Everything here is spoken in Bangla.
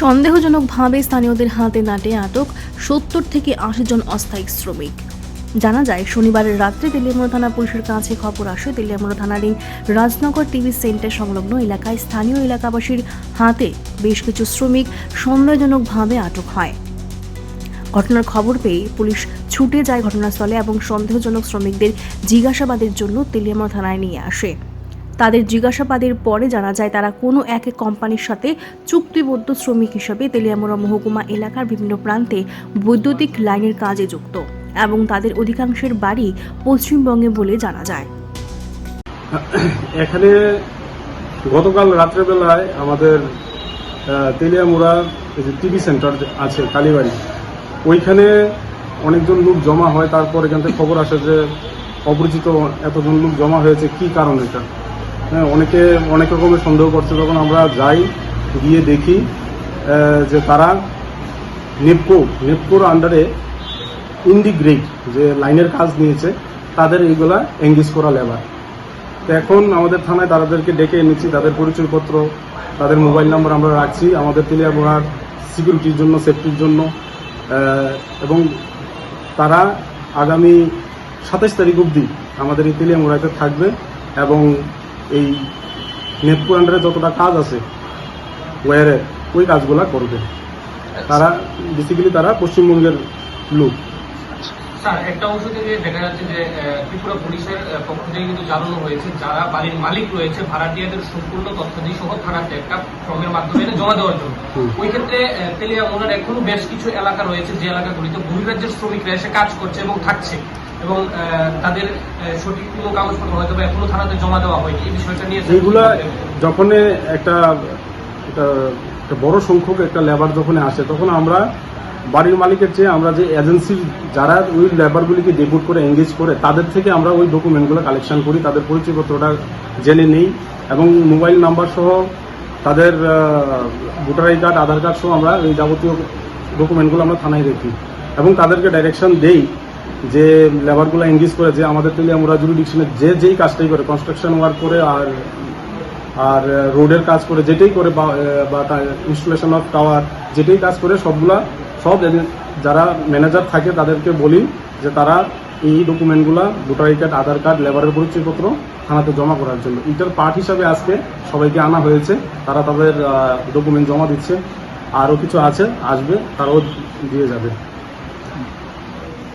সন্দেহজনকভাবে স্থানীয়দের হাতে নাটে আটক সত্তর থেকে আশি জন অস্থায়ী শ্রমিক। জানা যায় শনিবারের রাত্রে তেলিয়ামুড়া থানা পুলিশের কাছে খবর আসে। তেলিয়ামুড়া থানারই রাজনগর টিভি সেন্টার সংলগ্ন এলাকায় স্থানীয় এলাকাবাসীর হাতে বেশ কিছু শ্রমিক সন্দেহজনকভাবে আটক হয়। ঘটনার খবর পেয়ে পুলিশ ছুটে যায় ঘটনাস্থলে এবং সন্দেহজনক শ্রমিকদের জিজ্ঞাসাবাদের জন্য তেলিয়ামুড়া থানায় নিয়ে আসে। তাদের জিজ্ঞাসাবাদের পরে জানা যায় তারা কোনো এক কোম্পানির সাথে চুক্তিবদ্ধ শ্রমিক হিসাবে তেলিয়ামুড়া মহকুমা এলাকার বিভিন্ন প্রান্তে বৈদ্যুতিক লাইনের কাজে যুক্ত এবং তাদের অধিকাংশের বাড়ি পশ্চিমবঙ্গে বলে জানা যায়। এখানে গতকাল রাত্রেবেলায় আমাদের আহ, তেলিয়ামুড়া যে টিভি সেন্টার আছে কালীবাড়ি ওইখানে অনেকজন লোক জমা হয়। তারপর এখান থেকে খবর আসে যে অপরিচিত এতজন লোক জমা হয়েছে। কি কারণ এটা? হ্যাঁ অনেকে, অনেক রকমের সন্দেহ করছে। তখন আমরা যাই, গিয়ে দেখি যে তারা নেপকো নেপকোর আন্ডারে ইন্ডিগ্রেট যে লাইনের কাজ নিয়েছে, তাদের এইগুলা এঙ্গেজ করা লেবার। তো এখন আমাদের থানায় তাদেরকে ডেকে এনেছি, তাদের পরিচয়পত্র, তাদের মোবাইল নাম্বার আমরা রাখছি, আমাদের তেলিয়ামোড়ার সিকিউরিটির জন্য সেফটির জন্য। এবং তারা আগামী সাতাশ তারিখ অবধি আমাদের এই তেলিয়ামোড়াতে থাকবে এবং এই নেটপুর আন্ডারে যতটা কাজ আছে ওয়ারে ওই কাজগুলা করবে। তারা বেসিক্যালি তারা পশ্চিমবঙ্গের লোক। স্যার একটা অংশ থেকে দেখা যাচ্ছে যে ত্রিপুরা পুলিশের পক্ষ থেকে কিন্তু জানানো হয়েছে যারা বাড়ির মালিক রয়েছে ভাড়াটিয়াদের সম্পূর্ণ তথ্যাদি সহ থানাতে একটা ফর্মের মাধ্যমে জমা দেওয়ার জন্য। ওই ক্ষেত্রে আহ, তেলিয়ামুড়ার এখনও বেশ কিছু এলাকা রয়েছে যে এলাকাগুলিতে বহিরাজ্যের শ্রমিকরা এসে কাজ করছে এবং থাকছে। এবং তাদের সঠিক কোনো কাগজপত্র হয়তো বা এখনও থানাতে জমা দেওয়া হয়নি। এই বিষয়টা নিয়ে এইগুলা যখন একটা একটা একটা বড় সংখ্যক একটা লেবার যখন আসে তখন আমরা বাড়ির মালিকের চেয়ে আমরা যে এজেন্সির যারা ওই লেবারগুলিকে ডেপুট করে এঙ্গেজ করে তাদের থেকে আমরা ওই ডকুমেন্টগুলো কালেকশন করি তাদের পরিচয়পত্রটা জেনে নেই এবং মোবাইল নাম্বার সহ তাদের voter I card Aadhaar card সহ আমরা এই যাবতীয় ডকুমেন্টগুলো আমরা থানায় রেখি এবং তাদেরকে ডাইরেকশন দেই। যে লেবারগুলো এঙ্গেজ করে, যে আমাদের তেলে আমরা জুরিডিকশনে যে যেই কাজটাই করে কনস্ট্রাকশন ওয়ার্ক করে আর আর রোডের কাজ করে, যেটাই করে বা ইনস্টলেশন অফ টাওয়ার যেটাই কাজ করে, সবগুলা, সব যারা ম্যানেজার থাকে তাদেরকে বলি যে তারা এই ডকুমেন্টগুলা ভোটার কার্ড আধার কার্ড লেবারের পরিচয়পত্র থানাতে জমা করার জন্য। এটার পার্ট হিসাবে আজকে সবাইকে আনা হয়েছে, তারা তাদের ডকুমেন্ট জমা দিচ্ছে, আরও কিছু আছে, আসবে, তারাও দিয়ে যাবে।